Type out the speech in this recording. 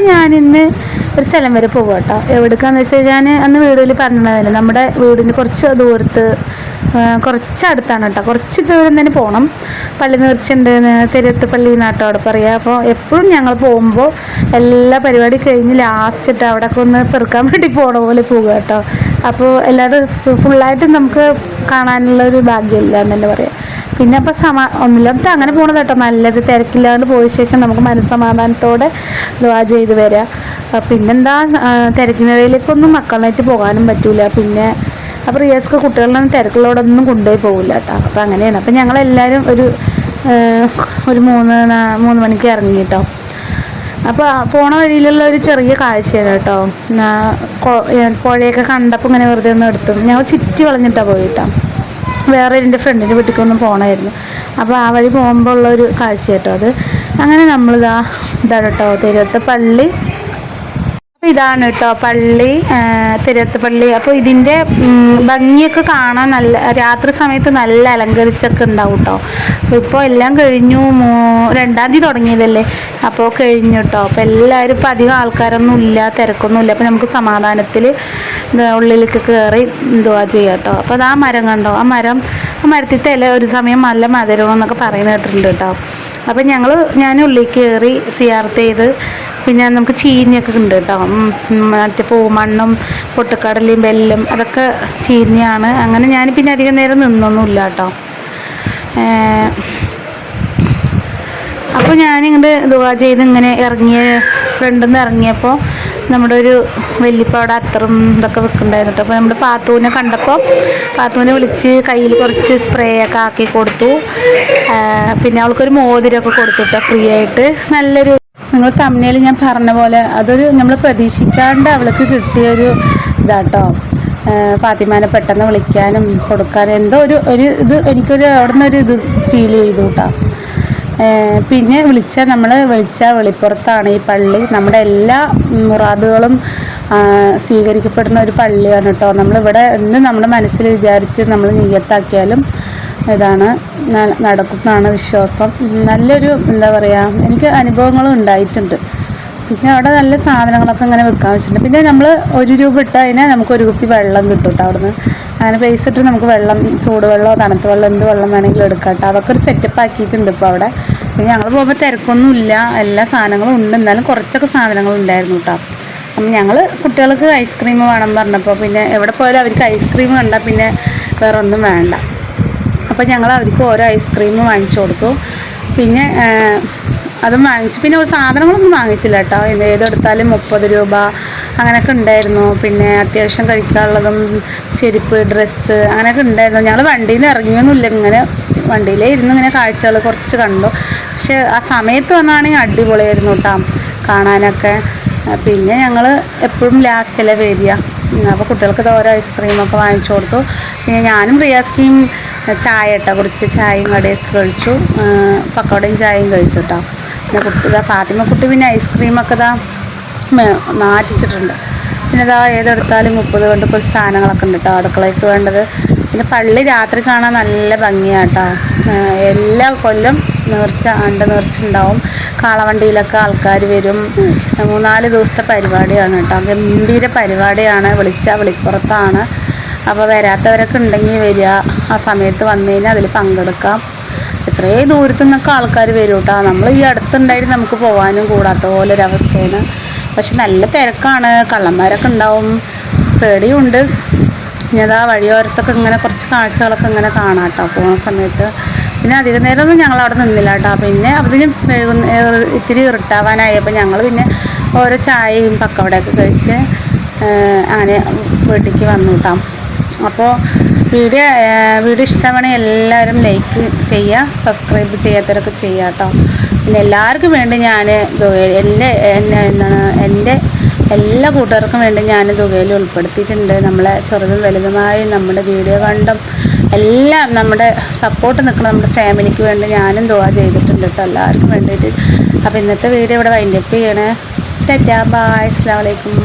അപ്പം ഞാനിന്ന് ഒരു സ്ഥലം വരെ പോകും കേട്ടോ എവിടേക്കാന്ന് വെച്ചാൽ ഞാൻ അന്ന് വീഡിയോയിൽ പറഞ്ഞതല്ല നമ്മുടെ വീടിന് കുറച്ച് ദൂരത്ത് കുറച്ച് അടുത്താണ് കേട്ടോ കുറച്ച് ദൂരം തന്നെ പോകണം പള്ളി നിർച്ചുണ്ട് തിരുത്ത് പള്ളി നാട്ടോട് പറയുക അപ്പോൾ എപ്പോഴും ഞങ്ങൾ പോകുമ്പോൾ എല്ലാ പരിപാടി കഴിഞ്ഞ് ലാസ്റ്റ് ഇട്ട് അവിടെ ഒക്കെ ഒന്ന് പെറുക്കാൻ വേണ്ടി പോണ പോലെ പോകുക കേട്ടോ അപ്പോൾ എല്ലാവരും ഫുള്ളായിട്ട് നമുക്ക് കാണാനുള്ള ഒരു ഭാഗ്യമില്ല എന്ന് തന്നെ പറയാം. പിന്നെ അപ്പോൾ സമാ ഒന്നില്ലാത്ത അങ്ങനെ പോകണത് കേട്ടോ. നല്ലത് തിരക്കില്ലാണ്ട് പോയ ശേഷം നമുക്ക് മനസ്സമാധാനത്തോടെ ദ്വാ ചെയ്ത് വരാം. പിന്നെന്താ തിരക്കിനിടയിലേക്കൊന്നും മക്കളായിട്ട് പോകാനും പറ്റൂല. പിന്നെ അപ്പോൾ റിയാസ്ക്ക് കുട്ടികളൊന്നും തിരക്കുകളോടൊന്നും കൊണ്ടുപോയി പോകില്ല കേട്ടോ. അപ്പോൾ അങ്ങനെയാണ്. അപ്പോൾ ഞങ്ങളെല്ലാവരും ഒരു ഒരു മൂന്ന് മൂന്ന് മണിക്ക് ഇറങ്ങി കേട്ടോ. അപ്പോൾ പോണ വഴിയിലുള്ള ഒരു ചെറിയ കാഴ്ചയാണ് കേട്ടോ. പുഴയൊക്കെ കണ്ടപ്പോൾ ഇങ്ങനെ വെറുതെ ഒന്ന് എടുത്തു. ഞങ്ങൾ ചുറ്റി വളഞ്ഞിട്ടാണ് പോയിട്ടോ. വേറെ എന്റെ ഫ്രണ്ടിന്റെ വീട്ടിലേക്കൊന്നും പോകണമായിരുന്നു അപ്പോൾ ആ വഴി പോകുമ്പോൾ ഉള്ള ഒരു കാഴ്ച കേട്ടോ അത്. അങ്ങനെ നമ്മളിതാ ഇതാണ് കേട്ടോ തിരുവത്ത പള്ളി ഇതാണ് കേട്ടോ പള്ളി തിരുവത്ത് പള്ളി. അപ്പോൾ ഇതിന്റെ ഭംഗിയൊക്കെ കാണാൻ നല്ല രാത്രി സമയത്ത് നല്ല അലങ്കരിച്ചൊക്കെ ഉണ്ടാവും കേട്ടോ ഇപ്പോൾ എല്ലാം കഴിഞ്ഞു രണ്ടാം തീയതി തുടങ്ങിയതല്ലേ? അപ്പോൾ കഴിഞ്ഞു കേട്ടോ അപ്പോൾ എല്ലാവരും ഇപ്പോൾ അധികം ആൾക്കാരൊന്നും ഇല്ല തിരക്കൊന്നും ഇല്ല. അപ്പോൾ നമുക്ക് സമാധാനത്തിൽ ഉള്ളിലേക്ക് കയറി എന്തുവാ ചെയ്യാം കേട്ടോ അപ്പോൾ അത് ആ മരം കണ്ടോ? ആ മരം ആ മരത്തിന്റെ ഇല ഒരു സമയം നല്ല മധുരമെന്നൊക്കെ പറയുന്ന കേട്ടിട്ടുണ്ട് കേട്ടോ അപ്പം ഞങ്ങൾ ഞാൻ ഉള്ളിലേക്ക് കയറി സിയാർത്ത് ചെയ്ത് പിന്നെ നമുക്ക് ചീനിയൊക്കെ ഉണ്ട് കേട്ടോ. മറ്റേ പൂമണ്ണും പൊട്ടുക്കടലയും വെല്ലും അതൊക്കെ ചീനിയാണ്. അങ്ങനെ ഞാൻ പിന്നെ അധികം നേരം നിന്നൊന്നുമില്ല കേട്ടോ. അപ്പോൾ ഞാനിങ്ങോട്ട് ദുവാ ചെയ്ത് ഇങ്ങനെ ഇറങ്ങിയ ഫ്രണ്ടിൽ നിന്ന് ഇറങ്ങിയപ്പോൾ നമ്മുടെ ഒരു വല്യപ്പ അത്തറും ഇതൊക്കെ വെക്കുന്നുണ്ടായിരുന്നു അപ്പോൾ നമ്മുടെ പാത്തൂനെ കണ്ടപ്പോൾ പാത്തൂനെ വിളിച്ച് കയ്യിൽ കുറച്ച് സ്പ്രേ ഒക്കെ ആക്കി കൊടുത്തു. പിന്നെ അവൾക്കൊരു മോതിരമൊക്കെ കൊടുത്തു കേട്ടോ ഫ്രീ ആയിട്ട്. നല്ലൊരു നിങ്ങൾ തമ്മിൽ ഞാൻ പറഞ്ഞ പോലെ അതൊരു നമ്മൾ പ്രതീക്ഷിക്കാണ്ട് അവൾക്ക് കിട്ടിയൊരു ഇതാട്ടോ. ഫാത്തിമാനെ പെട്ടെന്ന് വിളിക്കാനും കൊടുക്കാനും എന്തോ ഒരു ഒരു ഇത് എനിക്കൊരു അവിടെ നിന്നൊരു ഇത് ഫീൽ ചെയ്തു കേട്ടോ പിന്നെ വിളിച്ച നമ്മൾ വിളിച്ച വെളിപ്പുറത്താണ് ഈ പള്ളി. നമ്മുടെ എല്ലാ മുറാദുകളും സ്വീകരിക്കപ്പെടുന്ന ഒരു പള്ളിയാണ് കേട്ടോ നമ്മളിവിടെ എന്ത് നമ്മുടെ മനസ്സിൽ വിചാരിച്ച് നമ്മൾ നെയ്യത്താക്കിയാലും ഇതാണ് നടക്കുന്നതാണ് വിശ്വാസം. നല്ലൊരു എന്താ പറയുക എനിക്ക് അനുഭവങ്ങളും ഉണ്ടായിട്ടുണ്ട്. പിന്നെ അവിടെ നല്ല സാധനങ്ങളൊക്കെ ഇങ്ങനെ വെക്കാൻ വെച്ചിട്ടുണ്ട്. പിന്നെ നമ്മൾ ഒരു രൂപ ഇട്ട് അതിനെ നമുക്ക് ഒരു കുപ്പി വെള്ളം കിട്ടും കേട്ടോ അവിടുന്ന്. അങ്ങനെ പൈസ ഇട്ട് നമുക്ക് വെള്ളം ചൂടുവെള്ളമോ തണുത്ത വെള്ളം എന്ത് വെള്ളം വേണമെങ്കിലും എടുക്കാം കേട്ടോ. അതൊക്കെ ഒരു സെറ്റപ്പ് ആക്കിയിട്ടുണ്ട് ഇപ്പോൾ അവിടെ. പിന്നെ ഞങ്ങൾ പോകുമ്പോൾ തിരക്കൊന്നുമില്ല. എല്ലാ സാധനങ്ങളും ഉണ്ട്. എന്നാലും കുറച്ചൊക്കെ സാധനങ്ങൾ ഉണ്ടായിരുന്നു കേട്ടോ. അപ്പം ഞങ്ങൾ കുട്ടികൾക്ക് ഐസ്ക്രീം വേണം എന്ന് പറഞ്ഞപ്പോൾ പിന്നെ എവിടെ പോയാലും അവർക്ക് ഐസ്ക്രീം കണ്ടാൽ പിന്നെ വേറെ ഒന്നും വേണ്ട. അപ്പോൾ ഞങ്ങൾ അവർക്ക് ഓരോ ഐസ്ക്രീം വാങ്ങിച്ചു കൊടുത്തു. പിന്നെ അതും വാങ്ങിച്ചു. പിന്നെ ഒരു സാധനങ്ങളൊന്നും വാങ്ങിച്ചില്ല കേട്ടോ. ഏതെടുത്താലും മുപ്പത് രൂപ അങ്ങനെയൊക്കെ ഉണ്ടായിരുന്നു. പിന്നെ അത്യാവശ്യം കഴിക്കാനുള്ളതും ചെരുപ്പ് ഡ്രസ്സ് അങ്ങനെയൊക്കെ ഉണ്ടായിരുന്നു. ഞങ്ങൾ വണ്ടിയിൽ നിന്ന് ഇറങ്ങിയൊന്നുമില്ല. ഇങ്ങനെ വണ്ടിയിലേ ഇരുന്ന് ഇങ്ങനെ കാഴ്ചകൾ കുറച്ച് കണ്ടു. പക്ഷെ ആ സമയത്ത് വന്നാണെങ്കിൽ അടിപൊളിയായിരുന്നു കേട്ടോ. കാണാനൊക്കെ. പിന്നെ ഞങ്ങൾ എപ്പോഴും ലാസ്റ്റിലെ വരിക. അപ്പോൾ കുട്ടികൾക്ക് ഓരോ ഐസ്ക്രീമൊക്കെ വാങ്ങിച്ചു കൊടുത്തു. പിന്നെ ഞാനും റിയാസ്കിയും ചായ കേട്ടോ കുടിച്ച് ചായയും കടയൊക്കെ കഴിച്ചു. പക്കോടയും ചായയും കഴിച്ചു കേട്ടോ പിന്നെ കുട്ടി ഇതാ ഫാത്തിമ കുട്ടി പിന്നെ ഐസ്ക്രീമൊക്കെ ഇതാ മാറ്റിച്ചിട്ടുണ്ട്. പിന്നെ ഇതാ ഏതെടുത്താലും മുപ്പത് കൊണ്ട് കുറച്ച് സാധനങ്ങളൊക്കെ ഉണ്ട് കേട്ടോ അടുക്കളയ്ക്ക് വേണ്ടത്. പിന്നെ പള്ളി രാത്രി കാണാൻ നല്ല ഭംഗിയാട്ടോ. എല്ലാ കൊല്ലം നേർച്ച ആണ്ട് നേർച്ച ഉണ്ടാവും. കാളവണ്ടിയിലൊക്കെ ആൾക്കാർ വരും. മൂന്നാൽ ദിവസത്തെ പരിപാടിയാണ് കേട്ടോ. ഗംഭീര പരിപാടിയാണ്. വിളിച്ച വിളിപ്പുറത്താണ്. അപ്പോൾ വരാത്തവരൊക്കെ ഉണ്ടെങ്കിൽ വരിക. ആ സമയത്ത് വന്നു കഴിഞ്ഞാൽ അതിൽ പങ്കെടുക്കാം. എത്രയും ദൂരത്തു നിന്നൊക്കെ ആൾക്കാർ വരും കേട്ടോ. നമ്മൾ ഈ അടുത്തുണ്ടായിട്ട് നമുക്ക് പോകാനും കൂടാത്ത പോലെ ഒരവസ്ഥയാണ് പക്ഷെ നല്ല തിരക്കാണ്. കള്ളന്മാരൊക്കെ ഉണ്ടാവും. പേടിയുണ്ട്. ഇനി അതാ വഴിയോരത്തൊക്കെ ഇങ്ങനെ കുറച്ച് കാഴ്ചകളൊക്കെ ഇങ്ങനെ കാണാം കേട്ടോ. പോകുന്ന സമയത്ത്. പിന്നെ അധിക നേരമൊന്നും ഞങ്ങൾ അവിടെ നിന്നില്ല കേട്ടോ. പിന്നെ ഏ- ഇത്തിരി ഇറിട്ടാവാനായപ്പോൾ ഞങ്ങൾ പിന്നെ ഓരോ ചായയും പക്കവടയൊക്കെ കഴിച്ച് അങ്ങനെ വീട്ടിലേക്ക് വന്നു കേട്ടോ. അപ്പോൾ വീഡിയോ വീഡിയോ ഇഷ്ടമാണെങ്കിൽ എല്ലാവരും ലൈക്ക് ചെയ്യുക സബ്സ്ക്രൈബ് ചെയ്യാത്തവരൊക്കെ ചെയ്യുക കേട്ടോ പിന്നെ എല്ലാവർക്കും വേണ്ടി ഞാൻ എന്റെ എന്താണ് എന്റെ എല്ലാ കൂട്ടുകാർക്കും വേണ്ടി ഞാൻ തുകയിൽ ഉൾപ്പെടുത്തിയിട്ടുണ്ട്. നമ്മളെ ചെറുതും വലുതുമായി നമ്മുടെ വീഡിയോ കണ്ടും എല്ലാം നമ്മുടെ സപ്പോർട്ട് നിൽക്കുന്ന നമ്മുടെ ഫാമിലിക്ക് വേണ്ടി ഞാനും ദുവാ ചെയ്തിട്ടുണ്ട് കേട്ടോ എല്ലാവർക്കും വേണ്ടിയിട്ട്. അപ്പോൾ ഇന്നത്തെ വീഡിയോ ഇവിടെ വൈൻഡപ്പ് ചെയ്യണേ. ടാറ്റാ ബായ് അസ്സാം വലൈക്കും